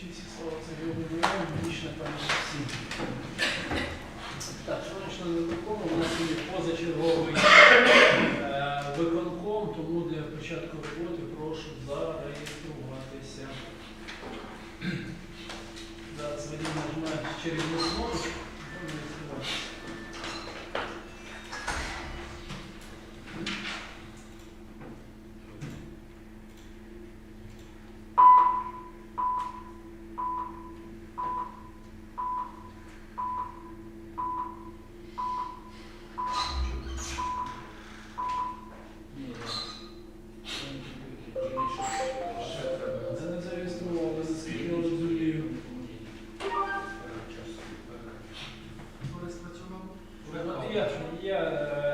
Чи всі слова це виявляємо, більш напевно всі. Так, шановні члени виконкому, у нас є позачерговий е, виконком, тому для початку роботи прошу зареєструватися. Зараз Вадим нажимає через кнопочку, я,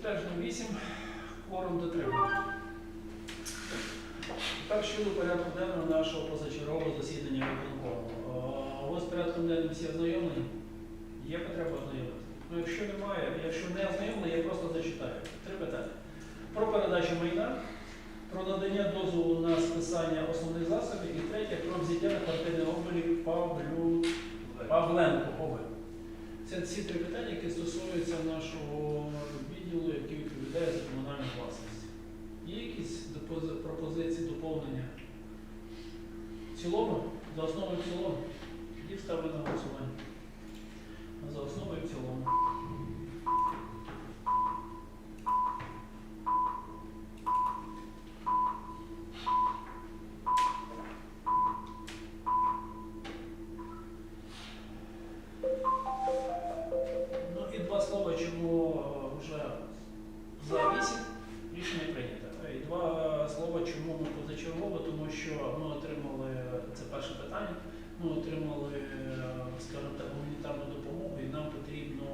Підтверджено 8, кворум дотримано. Так, щодо порядку денного нашого позачергового засідання виконкому. Е, У вас порядком денним всі ознайомлені? Є потреба ознайомитися? Ну, якщо немає, якщо не ознайомлені, я просто зачитаю. Три питання. Про передачу майна, про надання дозволу на списання основних засобів і третє про взяття на квартирний облік Павлю Павленко Це ці три питання, які стосуються нашого відділу, який відповідає за комунальну власність. Є якісь пропозиції доповнення? В цілому? За основу і цілому? Тоді ставлю на голосування. За в цілому. Ми отримали, е, скажімо так, гуманітарну допомогу, і нам потрібно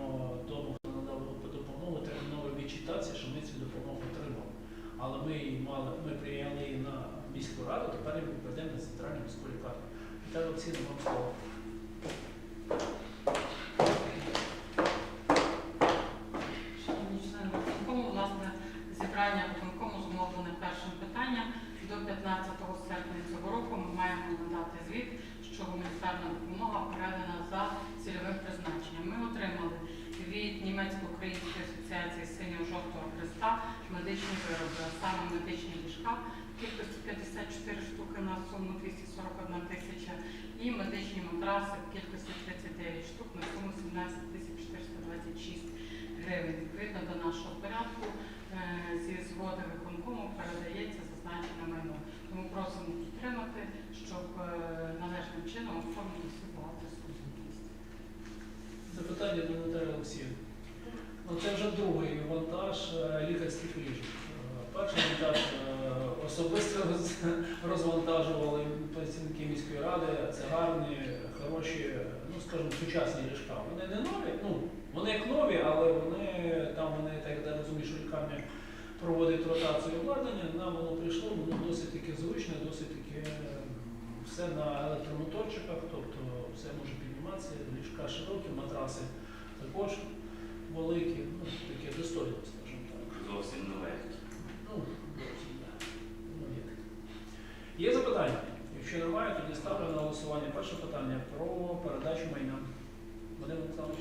тому, хто надав допомогу, терміново відчитатися, що ми цю допомогу отримали. Але ми її мали, ми прийняли її на міську раду, тепер ми ведемо на центральну міську лікарню. Вітаю Олексій, вам слово. Ліжка кількості 54 штуки на суму 241 тисяча і медичні матраси в кількості 39 штук на суму 17 тисяч 426 гривень. Відповідно до нашого порядку е, зі згоди виконкому передається зазначене майно. Тому просимо підтримати, щоб е, належним чином оформити всю бухгалтерську. Запитання до Наталі Олексіївни. Ну, це вже другий вантаж е, лікарських ліжок. Перший вантаж особисто розвантажували працівники міської ради. Це гарні, хороші, ну скажімо, сучасні ліжка. Вони не нові, ну вони як нові, але вони там вони так я розумію, що лікарня проводить ротацію обладнання. Нам воно прийшло, воно досить таки зручне, досить таки е, все на електромоторчиках, тобто все може підніматися, ліжка широкі, матраси також великі, ну таке достойне, скажімо так. Зовсім нелегкі. Ну, зовсім так. Ну, як. Є запитання? Якщо немає, тоді ставлю на голосування. Перше питання про передачу майна. Вадим Олександрович.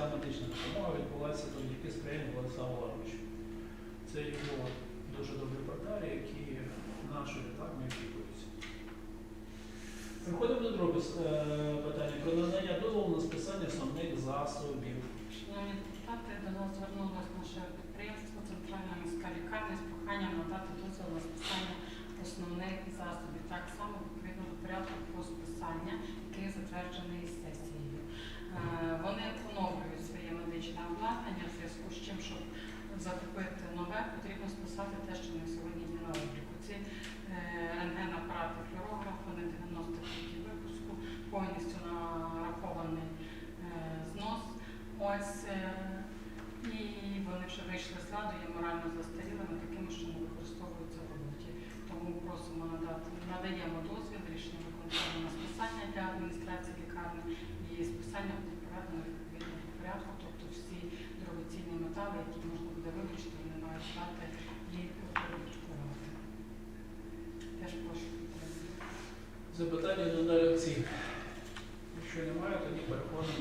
Ця медична допомога відбулася завдяки сприянню Владислава Лавровича. Це його дуже добрі партнери, які нашою армією опікуються. Переходимо до другого е, питання про надання дозволу на списання основних засобів. Шановні депутати, до нас звернулося наше підприємство Центральна міська лікарня з проханням надати дозвіл на списання основних засобів, так само відповідно до порядку про списання, який затверджений сесією. Е, Вони поновлюють своє медичне обладнання в зв'язку з чим, щоб закупити нове, списати те, що ми сьогодні є на обліку. Ці е, рентген-апарати, флюорограф, вони 90 років випуску, повністю нарахований е, знос. Ось е, і вони вже вийшли з ладу, є морально застарілими, такими, що не використовуються в роботі. Тому просимо надати, надаємо дозвіл, рішення виконання на списання для адміністрації лікарні і списання буде проведено відповідно до порядку, тобто всі дорогоцінні метали, які можна буде вилучити, вони мають стати і оподаткувати. Теж прошу підтримати. Запитання до дирекції. Якщо немає, тоді переходимо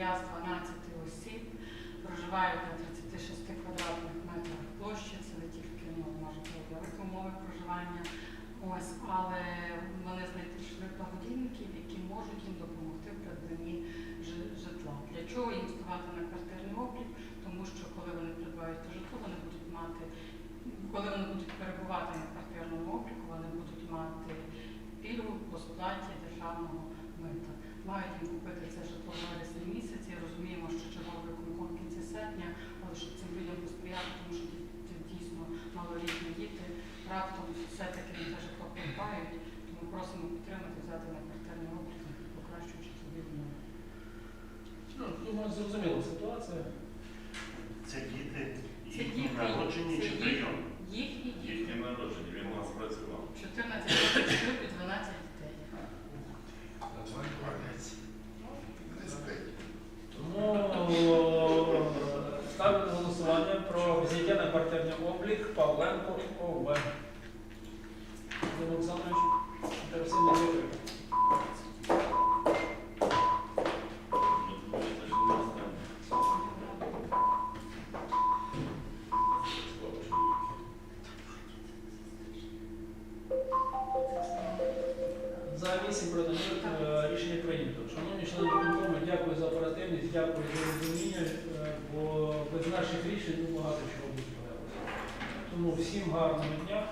сім'я з 12 осіб, проживають на 36 квадратних метрах площі, це не тільки ну, може великі умови проживання. Ось, але вони знайшли благодійників, які можуть їм допомогти в придбанні житла. Для чого їм ставати на квартирний облік? Тому що коли вони придбають житло, вони будуть мати, коли вони будуть перебувати на квартирному обліку, вони будуть мати пільгу по сплаті державного мита. Мають їм купити це житло в вересні місяці. Розуміємо, що черговий виконком в кінці серпня, але щоб цим людям посприяти, тому що ді- ді- дійсно малолітні діти раптом все-таки на те житло придбають, тому просимо підтримати, взяти на квартирний облік, покращуючи собі умови. Ну, думаю, зрозуміла ситуація. Це діти Це їхні діти, народжені це їх- прийом? Їхні діти. Їхнє народження, він у нас працював. 14 років шлюб і 12 дітей. Тому е, ставлю на голосування про взяття на квартирний облік Павленко ОВ. Володимир Олександрович, тепер всі За 8 проти 0 е, рішення прийнято. Шановні члени виконкому, дякую за оперативність, дякую за розуміння, е, бо без наших рішень ну, багато чого буде. Тому всім гарного дня.